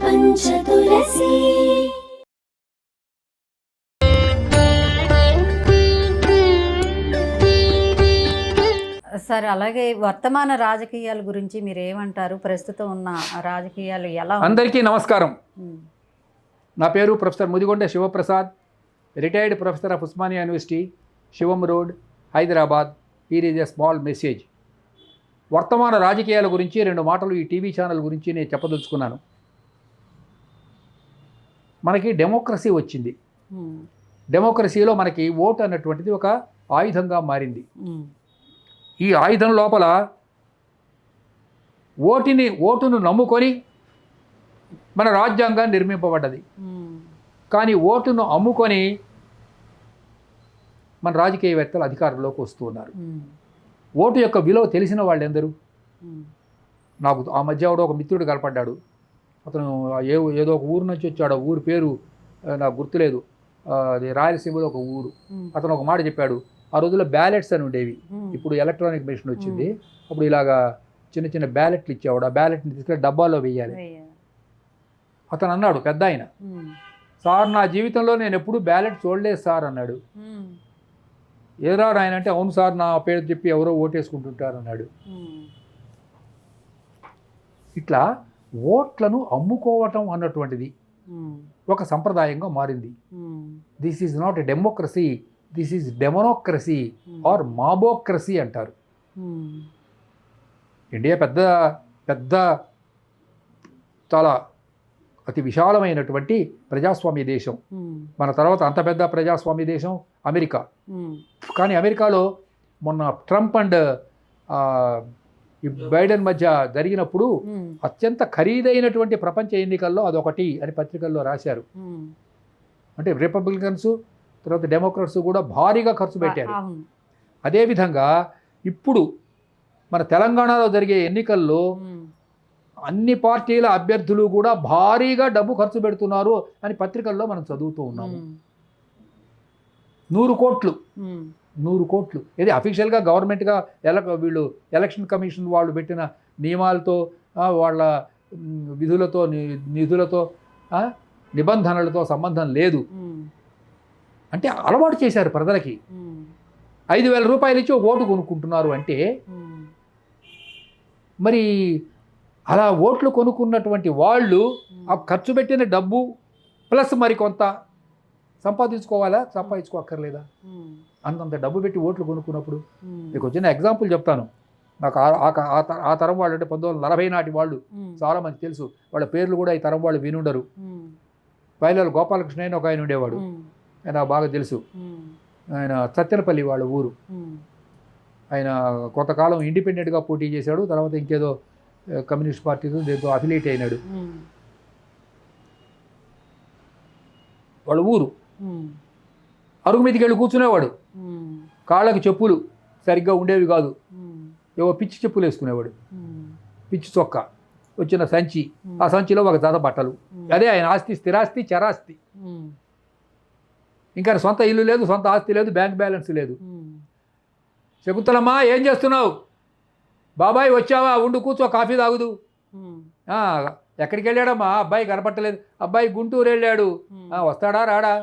Sir అలాగే వర్తమాన రాజకీయాల గురించి మీరు ఏమంటారు ప్రస్తుతం ఉన్న రాజకీయాలు ఎలా అందరికీ నమస్కారం. నా పేరు professor Mudigonda Sivaprasad retired professor of Osmania university Shivam road Hyderabad. Here is a small message వర్తమాన రాజకీయాల గురించి రెండు మాటలు ఈ టీవీ ఛానల్ గురించి నేను చెప్పదలుచుకున్నాను. మనకి డెమోక్రసీ వచ్చింది. డెమోక్రసీలో మనకి ఓటు అన్నటువంటిది ఒక ఆయుధంగా మారింది. ఉమ్, ఈ ఆయుధం లోపల ఓటిని ఓటును నమ్ముకొని మన రాజ్యాంగం నిర్మింపబడ్డది. ఉమ్, కానీ ఓటును అమ్ముకొని మన రాజకీయవేత్తలు అధికారంలోకి వస్తూ ఉన్నారు. ఉమ్, ఓటు యొక్క విలువ తెలిసిన వాళ్ళు ఎందరు నాకు ఆ మధ్య ఒక మిత్రుడు కనపడ్డాడు. అతను ఏ ఏదో ఒక ఊరు నుంచి వచ్చాడు. ఆ ఊరు పేరు నాకు గుర్తులేదు. అది రాయలసీమలో ఒక ఊరు. అతను ఒక మాట చెప్పాడు. ఆ రోజుల్లో బ్యాలెట్స్ అని ఉండేవి. ఇప్పుడు ఎలక్ట్రానిక్ మెషిన్ వచ్చింది. అప్పుడు ఇలాగా చిన్న చిన్న బ్యాలెట్లు ఇచ్చేవాడు. ఆ బ్యాలెట్ని తీసుకెళ్ళి డబ్బాలో వేయాలి. అతను అన్నాడు పెద్ద ఆయన సార్ నా జీవితంలో నేను ఎప్పుడు బ్యాలెట్ చూడలేదు సార్ అన్నాడు. ఏరా ఆయన అంటే అవును సార్ నా పేరు చెప్పి ఎవరో ఓటేసుకుంటుంటారు అన్నాడు. ఇట్లా ఓట్లను అమ్ముకోవటం అన్నటువంటిది ఒక సంప్రదాయంగా మారింది. This is not a democracy this is demonocracy or mobocracy అంటారు. ఇండియా పెద్ద పెద్ద చాలా అతి విశాలమైనటువంటి ప్రజాస్వామ్య దేశం. మన తర్వాత అంత పెద్ద ప్రజాస్వామ్య దేశం అమెరికా. కానీ అమెరికాలో మొన్న ట్రంప్ అండ్ ఈ బైడెన్ మధ్య జరిగినప్పుడు అత్యంత ఖరీదైనటువంటి ప్రపంచ ఎన్నికల్లో అదొకటి అని పత్రికల్లో రాశారు. అంటే రిపబ్లికన్స్ తర్వాత డెమోక్రాట్స్ కూడా భారీగా ఖర్చు పెట్టారు. అదేవిధంగా ఇప్పుడు మన తెలంగాణలో జరిగే ఎన్నికల్లో అన్ని పార్టీల అభ్యర్థులు కూడా భారీగా డబ్బు ఖర్చు పెడుతున్నారు అని పత్రికల్లో మనం చదువుతూ ఉన్నాము. నూరు కోట్లు. నూరు కోట్లు. ఇది అఫీషియల్గా గవర్నమెంట్గా ఎల వీళ్ళు ఎలక్షన్ కమిషన్ వాళ్ళు పెట్టిన నియమాలతో వాళ్ళ విధులతో నిధులతో నిబంధనలతో సంబంధం లేదు. అంటే అలవాటు చేశారు ప్రజలకి. ఐదు వేల రూపాయలు ఇచ్చి ఓటు కొనుక్కుంటున్నారు అంటే మరి అలా ఓట్లు కొనుక్కున్నటువంటి వాళ్ళు ఆ ఖర్చు పెట్టిన డబ్బు ప్లస్ మరి కొంత సంపాదించుకోవాలా? సంపాదించుకోక్కర్లేదా? అంతంత డబ్బు పెట్టి ఓట్లు కొనుక్కున్నప్పుడు. మీకు వచ్చిన ఎగ్జాంపుల్ చెప్తాను. నాకు ఆ- తరం వాళ్ళు అంటే పంతొమ్మిది వందల నలభై నాటి వాళ్ళు. చాలా మంది తెలుసు. వాళ్ళ పేర్లు కూడా ఈ తరం వాళ్ళు వినుండరు. పైలలో గోపాలకృష్ణ అని ఒక ఆయన ఉండేవాడు. ఆయన బాగా తెలుసు. ఆయన సత్తెనపల్లి వాళ్ళ ఊరు. ఆయన కొంతకాలం ఇండిపెండెంట్గా పోటీ చేశాడు. తర్వాత ఇంకేదో కమ్యూనిస్ట్ పార్టీతో దీంతో అఫిలియేట్ అయినాడు. వాళ్ళ ఊరు. అరుగు మీదకి వెళ్ళి కూర్చునేవాడు. కాళ్ళకి చెప్పులు సరిగ్గా ఉండేవి కాదు. ఏవో పిచ్చి చెప్పులు వేసుకునేవాడు. పిచ్చి చొక్కా వచ్చిన సంచి ఆ సంచిలో ఒక జత బట్టలు. అదే ఆయన ఆస్తి స్థిరాస్తి చరాస్తి. ఇంకా సొంత ఇల్లు లేదు సొంత ఆస్తి లేదు బ్యాంక్ బ్యాలెన్స్ లేదు. శకుంతలమ్మా ఏం చేస్తున్నావు? బాబాయ్ వచ్చావా? ఉండు కూర్చో కాఫీ తాగుదు. ఎక్కడికి వెళ్ళాడమ్మా అబ్బాయి కనపట్టలేదు. అబ్బాయి గుంటూరు వెళ్ళాడు. వస్తాడా రాడా?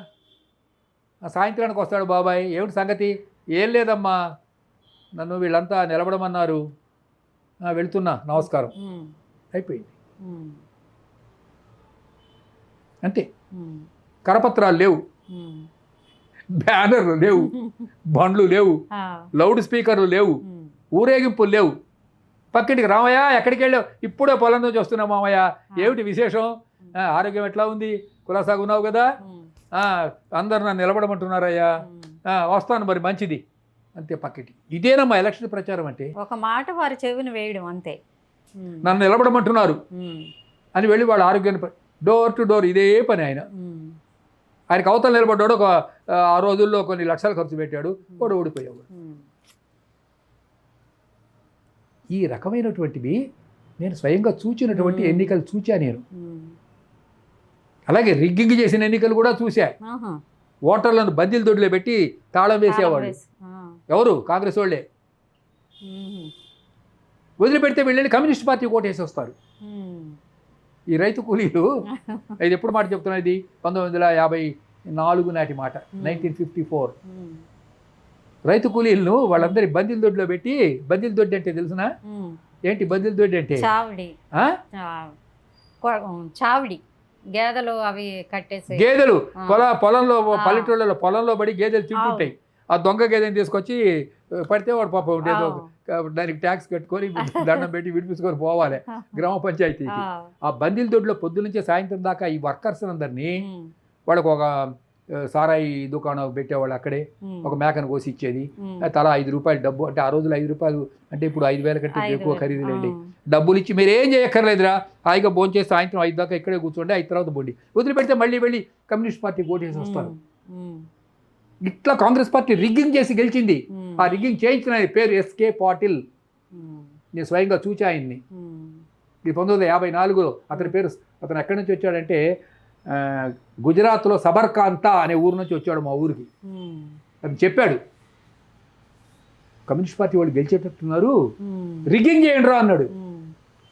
సాయంత్రానికి వస్తాడు బాబాయ్. ఏమిటి సంగతి? ఏం లేదమ్మా. నన్ను వీళ్ళంతా నిలబడమన్నారు. "ఆ, వెళ్తున్నా. నమస్కారం. అయిపోయింది. అంతే. కరపత్రాలు లేవు. బ్యానర్లు లేవు. బండ్లు లేవు. లౌడ్ స్పీకర్లు లేవు. ఊరేగింపులు లేవు. పక్కింటికి రామయ్య ఎక్కడికి వెళ్ళావు? ఇప్పుడే పొలం నుంచి వస్తున్నావు మామయ్య. ఏమిటి విశేషం? ఆరోగ్యం ఎట్లా ఉంది? కులాసాగా ఉన్నావు కదా? అందరు నన్ను నిలబడమంటున్నారయ్యా. వస్తాను మరి మంచిది. అంతే పక్కింటి ఇదేనమ్మా ఎలక్షన్ ప్రచారం అంటే? ఒక మాట వారి చెవిని వేయడం అంతే. నన్ను నిలబడమంటున్నారు. అని వెళ్ళి వాళ్ళ ఆరోగ్యాన్ని డోర్ టు డోర్ ఇదే పని ఆయన. ఆయనకు అవతల నిలబడ్డాడు ఒక ఆ, రోజుల్లో కొన్ని లక్షలు ఖర్చు పెట్టాడు వాడు ఓడిపోయాడు. ఈ రకమైనటువంటివి నేను స్వయంగా చూచినటువంటి. ఎన్నికలు చూచా నేను. అలాగే రిగ్గింగ్ చేసిన ఎన్నికలు కూడా చూశా ఓటర్లను బందీలు దొడ్లో పెట్టి తాళం వేసేవాడు ఎవరు? కాంగ్రెస్ వాళ్ళే. వదిలిపెడితే వెళ్ళి కమ్యూనిస్ట్ పార్టీ ఓటేసి వస్తారు. ఈ రైతు కూలీలు ఇది ఎప్పుడు మాట చెప్తున్నా ఇది? పంతొమ్మిది వందల యాభై నాలుగు నాటి మాట నైన్టీన్ ఫిఫ్టీ ఫోర్. రైతు కూలీలను వాళ్ళందరి బందిల దొడ్లో పెట్టి బందిల దొడ్డి అంటే తెలుసునా. ఏంటి బందిల దొడ్డి అంటే? చావిడి. గేదెలు అవి కట్టేసి గేదెలు. పొల పొలంలో. పల్లెటూళ్ళలో పొలంలో పడి గేదెలు తింటుంటాయి. ఆ దొంగ గేదెని తీసుకొచ్చి పడితే వాడు పాపం ఆ, దానికి ట్యాక్స్ కట్టుకొని దండం పెట్టి విడిపించుకొని పోవాలి గ్రామ పంచాయతీకి. ఆ, బందిల దొడ్లో పొద్దు నుంచి సాయంత్రం దాకా ఈ వర్కర్స్ అందరినీ వాళ్ళకు ఒక సారాయి దుకాణం పెట్టేవాళ్ళు అక్కడే. ఒక మేకను కోసి ఇచ్చేది తలా ఐదు రూపాయలు డబ్బు అంటే ఆ రోజులు ఐదు రూపాయలు అంటే ఇప్పుడు ఐదు వేల కంటే ఎక్కువ. ఖరీదులేండి. డబ్బులు ఇచ్చి మీరు ఏం చేయక్కర్లేదురా. హాయిగా భోంచేసి సాయంత్రం ఐదు దాకా ఇక్కడే కూర్చోండి ఐదు తర్వాత బోండి వదిలిపెడితే మళ్ళీ వెళ్ళి కమ్యూనిస్ట్ పార్టీ ఓటేసి వస్తారు. ఇట్లా కాంగ్రెస్ పార్టీ రిగ్గింగ్ చేసి గెలిచింది. ఆ రిగ్గింగ్ చేయించిన పేరు ఎస్కే పాటిల్. నేను స్వయంగా చూచా ఆయన్ని. ఇది పంతొమ్మిది వందల యాభై నాలుగులో అతని పేరు అతను ఎక్కడి నుంచి వచ్చాడంటే గుజరాత్లో సబర్కాంతా అనే ఊరు నుంచి వచ్చాడు మా ఊరికి. అది చెప్పాడు. కమ్యూనిస్ట్ పార్టీ వాళ్ళు గెలిచేటట్టున్నారు. రిగ్గింగ్ చేయండి రా అన్నాడు.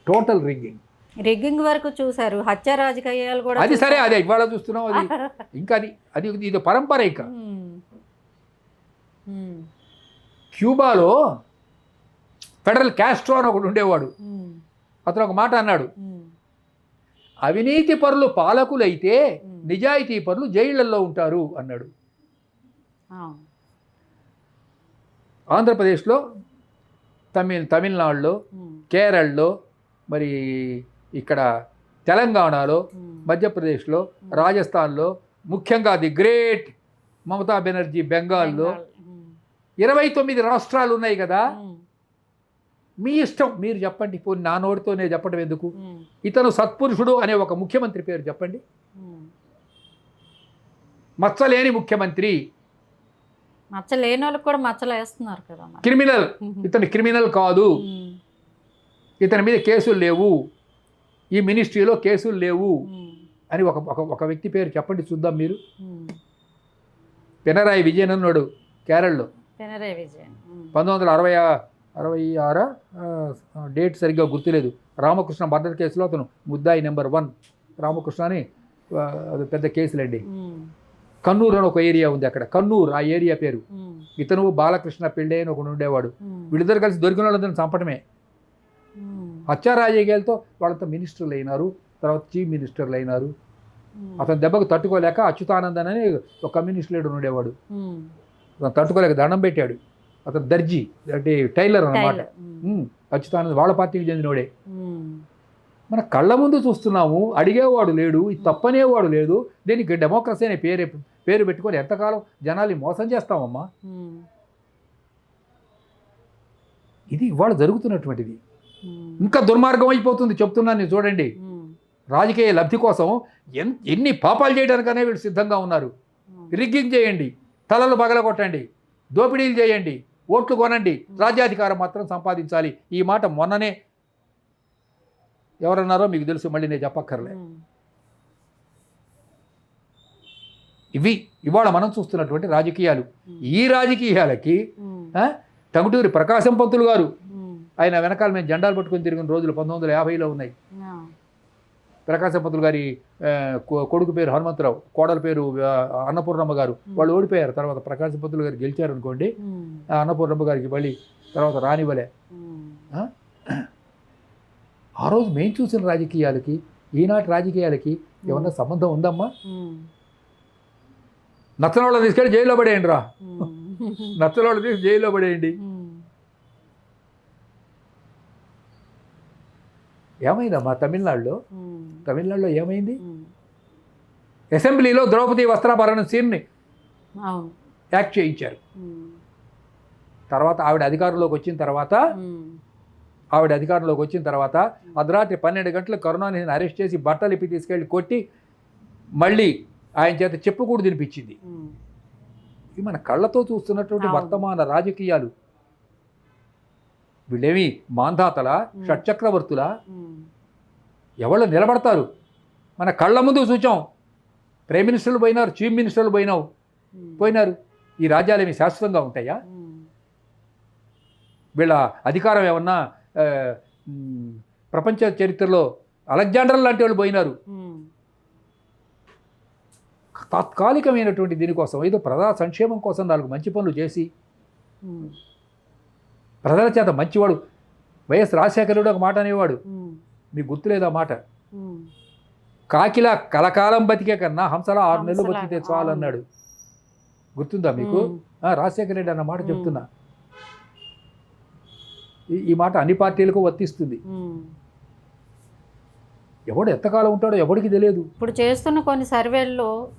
Total rigging. రిగ్గింగ్ వరకు చూశారు. హత్య రాజకీయాలు కూడా అది సరే. అదే ఇవాళ చూస్తున్నాం అది. ఇంకా అది అది ఇది పరంపర ఇక క్యూబాలో ఫెడరల్ క్యాస్ట్రో అని ఒకడు ఉండేవాడు. అతను ఒక మాట అన్నాడు. అవినీతి పరులు పాలకులైతే. నిజాయితీ పరులు జైళ్ళలో ఉంటారు అన్నాడు. ఆంధ్రప్రదేశ్లో తమిళ తమిళనాడులో కేరళలో మరి ఇక్కడ తెలంగాణలో మధ్యప్రదేశ్లో రాజస్థాన్లో ముఖ్యంగా ది గ్రేట్ మమతా బెనర్జీ బెంగాల్లో ఇరవై తొమ్మిది రాష్ట్రాలు ఉన్నాయి కదా. మీ ఇష్టం మీరు చెప్పండి. పోనీ నా నోటితోనే చెప్పడం ఎందుకు? ఇతను సత్పురుషుడు అనే ఒక ముఖ్యమంత్రి పేరు చెప్పండి. మచ్చలేని ముఖ్యమంత్రి. మచ్చ లేని వాళ్ళకి కూడా మచ్చలు వేస్తున్నారు కదా. క్రిమినల్. ఇతను క్రిమినల్ కాదు. ఇతని మీద కేసులు లేవు. ఈ మినిస్ట్రీలో కేసులు లేవు. అని ఒక ఒక వ్యక్తి పేరు చెప్పండి చూద్దాం మీరు. పినరాయి విజయన్ అన్నాడు కేరళలో. పినరయ్ విజయన్. పంతొమ్మిది వందల అరవై అరవై ఆరా డేట్ సరిగ్గా గుర్తులేదు. రామకృష్ణ మర్డర్ కేసులో అతను ముద్దాయి నెంబర్ వన్. రామకృష్ణ అని అది పెద్ద కేసులండి కన్నూరు అని ఒక ఏరియా ఉంది అక్కడ. కన్నూరు ఆ ఏరియా పేరు. ఇతను బాలకృష్ణ పిళ్ళే అని ఒకడు ఉండేవాడు. వీళ్ళిద్దరు కలిసి దొరికిన వాళ్ళందరిని చంపటమే రాజకీయాలతో వాళ్ళతో మినిస్టర్లు అయినారు. తర్వాత చీఫ్ మినిస్టర్లు అయినారు. అతని దెబ్బకు తట్టుకోలేక అచ్యుతానందన్ అని ఒక కమ్యూనిస్ట్ లీడర్ ఉండేవాడు. అతను తట్టుకోలేక దండం పెట్టాడు. అతను దర్జీ అంటే టైలర్ ఉమ్, అచ్యుతానంద్ వాళ్ళ పార్టీకి చెందినోడే. మన కళ్ళ ముందు చూస్తున్నాము అడిగేవాడు లేడు తప్పనేవాడు లేదు. దీనికి డెమోక్రసీ అనే పేరు పేరు పెట్టుకొని ఎంతకాలం జనాల్ని మోసం చేస్తామమ్మా ఇది ఇవాళ జరుగుతున్నటువంటిది. ఇంకా దుర్మార్గం అయిపోతుంది చెప్తున్నాను నేను చూడండి. రాజకీయ లబ్ధి కోసం ఎన్ ఎన్ని పాపాలు చేయడానికనే వీళ్ళు సిద్ధంగా ఉన్నారు. రిగ్గింగ్ చేయండి తలలు పగలగొట్టండి దోపిడీలు చేయండి. ఓట్లు కొనండి. రాజ్యాధికారం మాత్రం సంపాదించాలి. ఈ మాట మొన్ననే ఎవరన్నారో మీకు తెలుసు మళ్ళీ నేను చెప్పక్కర్లే ఇవి ఇవాళ మనం చూస్తున్నటువంటి రాజకీయాలు. ఈ రాజకీయాలకి టంగుటూరి ప్రకాశం పంతులు గారు ఆయన వెనకాల మేము జెండాలు పట్టుకొని తిరిగిన రోజులు పంతొమ్మిది వందల యాభైలో ఉన్నాయి. ఆ, ప్రకాశం పంతులు గారి కొడుకు పేరు హనుమంతరావు కోడల పేరు అన్నపూర్ణమ్మ గారు వాళ్ళు ఓడిపోయారు. తర్వాత ప్రకాశం పంతులు గారు గెలిచారు అనుకోండి అన్నపూర్ణమ్మ గారికి మళ్ళీ తర్వాత రానివ్వలే ఆ? రోజు మేము చూసిన రాజకీయాలకి ఈనాటి రాజకీయాలకి ఏమన్నా సంబంధం ఉందమ్మా? నచ్చని వాళ్ళని తీసుకెళ్ళి జైల్లో పడేయండి రా నచ్చని వాళ్ళని తీసి జైల్లో పడేయండి. ఏమైందమ్మా తమిళనాడులో? తమిళనాడులో ఏమైంది. అసెంబ్లీలో ద్రౌపది వస్త్రాభరణ సీన్ని యాక్ట్ చేయించారు. తర్వాత ఆవిడ అధికారంలోకి వచ్చిన తర్వాత ఆవిడ అధికారంలోకి వచ్చిన తర్వాత అర్ధరాత్రి పన్నెండు గంటలకు కరుణానిధిని అరెస్ట్ చేసి బట్టలు ఇప్పి తీసుకెళ్ళి కొట్టి మళ్ళీ ఆయన చేత చెప్పుకూడు తినిపించింది. ఇవి మన కళ్ళతో చూస్తున్నటువంటి. వర్తమాన రాజకీయాలు వీళ్ళేమి మాంధాతల. షట్చక్రవర్తుల? ఎవళ్ళు నిలబడతారు? మన కళ్ళ ముందు చూచాం. ప్రైమ్ మినిస్టర్లు పోయినారు చీఫ్ మినిస్టర్లు పోయినావు. పోయినారు. ఈ రాజ్యాలు ఏమి శాశ్వతంగా ఉంటాయా? వీళ్ళ అధికారం ఏమన్నా ప్రపంచ చరిత్రలో అలెగ్జాండర్ లాంటి వాళ్ళు పోయినారు. తాత్కాలికమైనటువంటి దీనికోసం ఏదో ప్రజా సంక్షేమం కోసం నాలుగు మంచి పనులు చేసి ప్రజల చేత మంచివాడు. వైఎస్ రాజశేఖరుడు ఒక మాట అనేవాడు. మీకు గుర్తులేదు ఆ మాట. కాకిలా కలకాలం బతికే కన్నా హంసలా ఆరు నెలలు బతికితే చాలు. అన్నాడు గుర్తుందా మీకు? రాజశేఖర రెడ్డి అన్న మాట. చెప్తున్నా. ఈ- మాట అన్ని పార్టీలకు వర్తిస్తుంది. ఎవడు ఎంతకాలం ఉంటాడో ఎవడికి తెలియదు. ఇప్పుడు చేస్తున్న కొన్ని సర్వేల్లో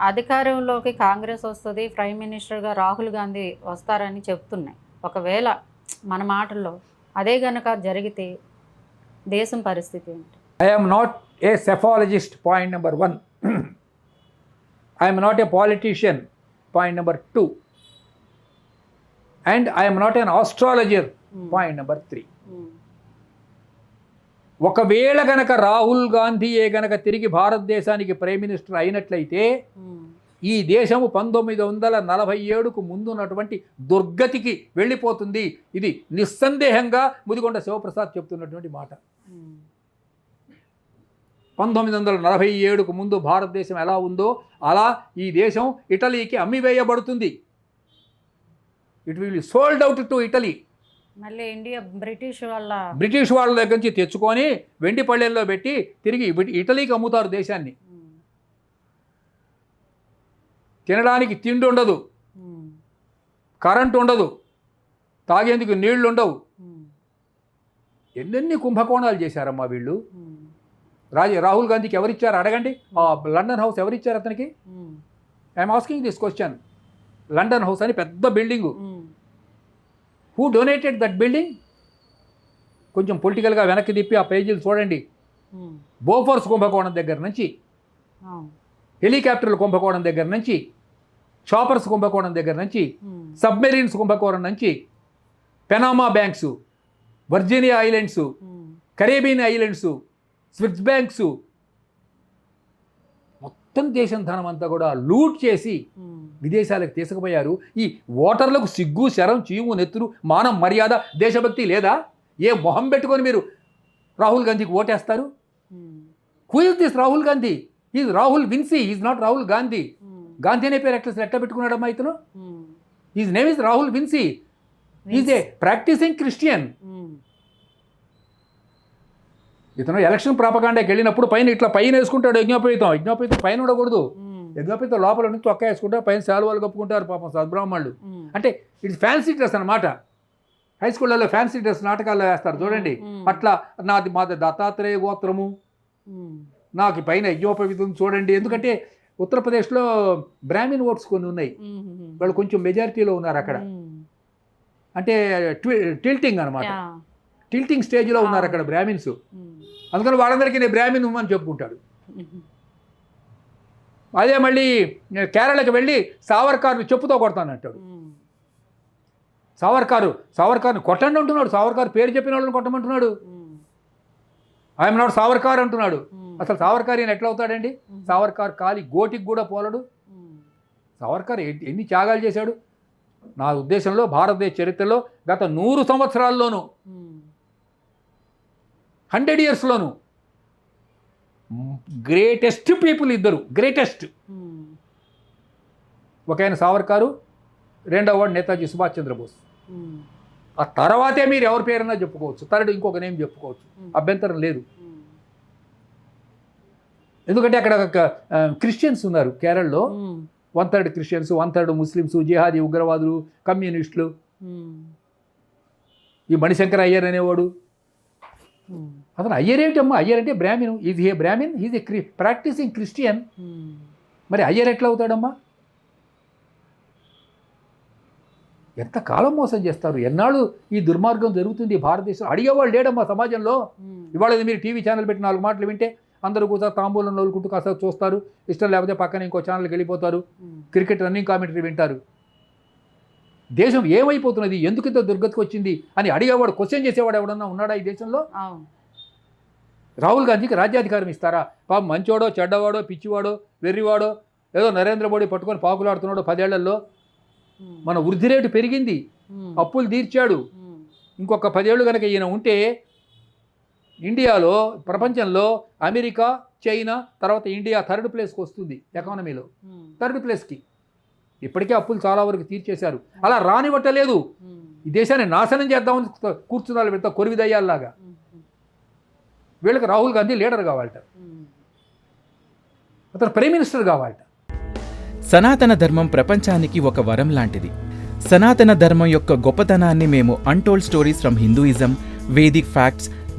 అధికారంలోకి కాంగ్రెస్ వస్తుంది ప్రైమ్ మినిస్టర్గా రాహుల్ గాంధీ వస్తారని చెప్తున్నాయి. ఒకవేళ మన మాటల్లో అదే గనక జరిగితే దేశం పరిస్థితి ఏంటి? I am not a psephologist point number one I'm not a politician point number two and I'm not an astrologer point number three ఒకవేళ గనక రాహుల్ గాంధీయే గనక తిరిగి భారతదేశానికి ప్రైమ్ మినిస్టర్ అయినట్లయితే ఉమ్, ఈ దేశము పంతొమ్మిది వందల నలభై ఏడుకు ముందున్నటువంటి దుర్గతికి వెళ్ళిపోతుంది. ఇది నిస్సందేహంగా ముదిగొండ శివప్రసాద్ చెప్తున్నటువంటి మాట. పంతొమ్మిది వందల నలభై ఏడుకు ముందు భారతదేశం ఎలా ఉందో అలా ఈ దేశం ఇటలీకి అమ్మివేయబడుతుంది. It will sold out to Italy మళ్ళీ ఇండియా బ్రిటిష్ వాళ్ళ బ్రిటిష్ వాళ్ళ దగ్గర నుంచి తెచ్చుకొని వెండి పళ్ళెల్లో పెట్టి తిరిగి ఇటలీకి అమ్ముతారు దేశాన్ని. తినడానికి తిండి ఉండదు. కరెంట్ ఉండదు. తాగేందుకు నీళ్ళు ఉండవు. ఎన్నెన్ని కుంభకోణాలు చేశారమ్మా వీళ్ళు? రాజ రాహుల్ గాంధీకి ఎవరిచ్చారు? అడగండి. లండన్ హౌస్ ఎవరిచ్చారు అతనికి? I'm asking this question. London house అని పెద్ద building. Who donated that building? కొంచెం పొలిటికల్గా వెనక్కి తిప్పి ఆ పేజీలు చూడండి. బోఫోర్స్ కుంభకోణం దగ్గర నుంచి హెలికాప్టర్ల కుంభకోణం దగ్గర నుంచి షాపర్స్ కుంభకోణం దగ్గర నుంచి ఉమ్, సబ్మెరీన్స్ కుంభకోణం నుంచి Panama banks Virginia islands um, Caribbean islands స్విట్స్ banks మొత్తం దేశం ధనం అంతా కూడా లూట్ చేసి ఉమ్, విదేశాలకు తీసుకుపోయారు. ఈ ఓటర్లకు సిగ్గు శరం చీము నెత్తురు మానం మర్యాద దేశభక్తి లేదా? ఏ మొహం పెట్టుకొని మీరు రాహుల్ గాంధీకి ఓటేస్తారు? Who is this Rahul Gandhi is Rahul Vinci is not Rahul Gandhi Gandhi అనే పేరు ఎట్లా ఎట్లా పెట్టుకున్నాడమ్మా ఇతను? Is name is Rahul Vinci is a practicing Christian ఇతను ఎలక్షన్ ప్రాపగాండాకి వెళ్ళినప్పుడు పైన ఇట్లా పైన వేసుకుంటాడు యజ్ఞోపేతం యజ్ఞోపేతం పైన ఉండకూడదు. ఉమ్, యజ్ఞోపేతం లోపల నుంచి తొక్క వేసుకుంటారు పైన శాలువాలు కప్పుకుంటారు పాపం సద్బ్రాహ్మణులు. ఉమ్, అంటే ఇట్స్ ఫ్యాన్సీ డ్రెస్ అనమాట హై స్కూళ్ళలో ఫ్యాన్సీ డ్రెస్ నాటకాల్లో వేస్తారు చూడండి. ఉమ్, అట్లా నాది మాది దత్తాత్రేయ గోత్రము. నాకు పైన యజ్ఞోపవితం చూడండి. ఎందుకంటే ఉత్తరప్రదేశ్లో బ్రాహ్మిన్ ఓట్స్ కొన్ని ఉన్నాయి. వాళ్ళు కొంచెం మెజారిటీలో ఉన్నారు అక్కడ. అంటే టిల్టింగ్ అనమాట టిల్టింగ్ స్టేజ్లో ఉన్నారు అక్కడ బ్రాహ్మిన్స్ అందుకని వాళ్ళందరికీ నేను బ్రాహ్మిన్ అని చెప్పుకుంటాడు. అదే మళ్ళీ కేరళకి వెళ్ళి సావర్కార్ని చెప్పుతో కొడతానంటాడు. సావర్కారు సావర్కార్ని కొట్టండి అంటున్నాడు. సావర్కార్ పేరు చెప్పిన వాళ్ళని కొట్టమంటున్నాడు. ఐఎమ్ నాట్ సావర్కార్ అంటున్నాడు. అసలు సావర్కార్ ఈయన ఎట్లా అవుతాడండి సావర్కార్ కాలి గోటికి కూడా పోలడు. సావర్కర్ ఎన్ని త్యాగాలు చేశాడు? నా ఉద్దేశంలో భారతదేశ చరిత్రలో గత నూరు సంవత్సరాల్లోనూ. హండ్రెడ్ ఇయర్స్లోనూ. గ్రేటెస్ట్ పీపుల్ ఇద్దరు. గ్రేటెస్ట్. ఒక ఆయన సావర్కారు రెండవ వాడు నేతాజీ సుభాష్ చంద్రబోస్. ఆ తర్వాతే మీరు ఎవరి పేరైనా చెప్పుకోవచ్చు. థర్డ్ ఇంకొక నేమ్ చెప్పుకోవచ్చు. అభ్యంతరం లేదు. ఎందుకంటే అక్కడ క్రిస్టియన్స్ ఉన్నారు కేరళలో. One third Christians one third Muslims jihadi ఉగ్రవాదులు కమ్యూనిస్టులు. ఈ మణిశంకర్ అయ్యర్ అనేవాడు. అతను అయ్యర్ ఏమిటమ్మా? అయ్యర్ అంటే Brahmin is a Brahmin is a క్రి ప్రాక్టీసింగ్ క్రిస్టియన్ మరి అయ్యర్ ఎట్లా అవుతాడమ్మా? ఎంత కాలం మోసం చేస్తారు? ఎన్నాళ్ళు ఈ దుర్మార్గం జరుగుతుంది? భారతదేశం అడిగేవాళ్ళు లేడమ్మా సమాజంలో. ఇవాళ మీరు టీవీ ఛానల్ పెట్టి నాలుగు మాటలు వింటే అందరూ కూడా తాంబూలం నోలుకుంటూ కాస్త చూస్తారు. ఇష్టం లేకపోతే పక్కన ఇంకో ఛానల్కి వెళ్ళిపోతారు. క్రికెట్ రన్నింగ్ కామెంటరీ వింటారు. దేశం ఏమైపోతున్నది? ఎందుకు ఇంత దుర్గతికి వచ్చింది? అని అడిగేవాడు క్వశ్చన్ చేసేవాడు ఎవడన్నా ఉన్నాడా ఈ దేశంలో? రాహుల్ గాంధీకి రాజ్యాధికారం ఇస్తారా? పాపం మంచోడో చెడ్డవాడో పిచ్చివాడో వెర్రివాడో ఏదో నరేంద్ర మోడీ పట్టుకొని పాకులాడుతున్నాడో పదేళ్ళలో. మన వృద్ధి రేటు పెరిగింది. అప్పులు తీర్చాడు. ఇంకొక పదేళ్ళు కనుక ఈయన ఉంటే ఇండియాలో ప్రపంచంలో అమెరికా చైనా తర్వాత ఇండియా థర్డ్ ప్లేస్కి వస్తుంది ఎకానమీలో. థర్డ్ ప్లేస్కి. ఇప్పటికే అప్పులు చాలా వరకు తీర్చేశారు. అలా రానివ్వట్టలేదు ఉమ్, ఈ దేశాన్ని నాశనం చేద్దామని కూర్చున్నారు వీళ్ళతో కొరివిదయ్యాల్లాగా. ఉమ్, ఉమ్, వీళ్ళకి రాహుల్ గాంధీ లీడర్ కావాలట. అతను ప్రైమ్ మినిస్టర్ కావాలట. సనాతన ధర్మం ప్రపంచానికి ఒక వరం లాంటిది. సనాతన ధర్మం యొక్క గొప్పతనాన్ని మేము untold stories from Hinduism Vedic facts